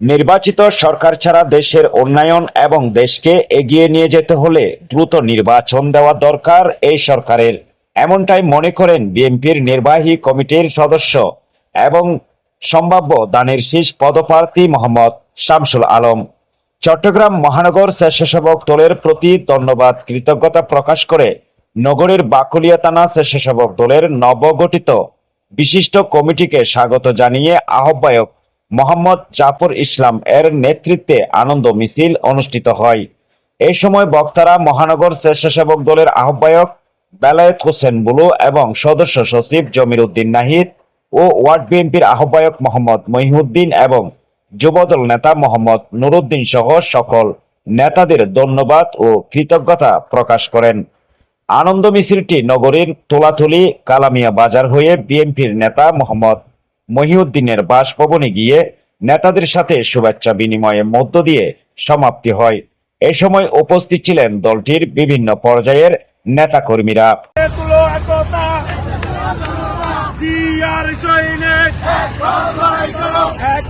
নির্বাচিত সরকার ছাড়া দেশের উন্নয়ন এবং দেশকে এগিয়ে নিয়ে যেতে হলে দ্রুত নির্বাচন দেওয়া দরকার এই সরকারের। এমনটাই মনে করেন বিএনপির নির্বাহী কমিটির সদস্য এবং সম্ভাব্য দানের শীষ পদপ্রার্থী মোহাম্মদ শামসুল আলম। চট্টগ্রাম মহানগর স্বেচ্ছাসেবক দলের প্রতি ধন্যবাদ, কৃতজ্ঞতা প্রকাশ করে নগরের বাকুলিয়া থানা স্বেচ্ছাসেবক দলের নবগঠিত বিশিষ্ট কমিটিকে স্বাগত জানিয়ে আহ্বায়ক মোহাম্মদ জাফর ইসলাম এর নেতৃত্বে আনন্দ মিছিল অনুষ্ঠিত হয়। এই সময় বক্তারা মহানগর স্বেচ্ছাসেবক দলের আহ্বায়ক বেলায়েত হোসেন বুলু এবং সদস্য সচিব জমির উদ্দিন নাহিদ ও ওয়ার্ড বিএনপির আহ্বায়ক মোহাম্মদ মহিউদ্দিন এবং যুবদল নেতা মোহাম্মদ নুরুদ্দিন সহ সকল নেতাদের ধন্যবাদ ও কৃতজ্ঞতা প্রকাশ করেন। আনন্দ মিছিলটি নগরীর তোলাতুলি কালামিয়া বাজার হয়ে বিএনপির নেতা মোহাম্মদ মহিউদ্দিনের বাসভবনে গিয়ে নেতাদের সাথে শুভেচ্ছা বিনিময়ের মধ্য দিয়ে সমাপ্তি হয়। এ সময় উপস্থিত ছিলেন দলটির বিভিন্ন পর্যায়ের নেতাকর্মীরা। এক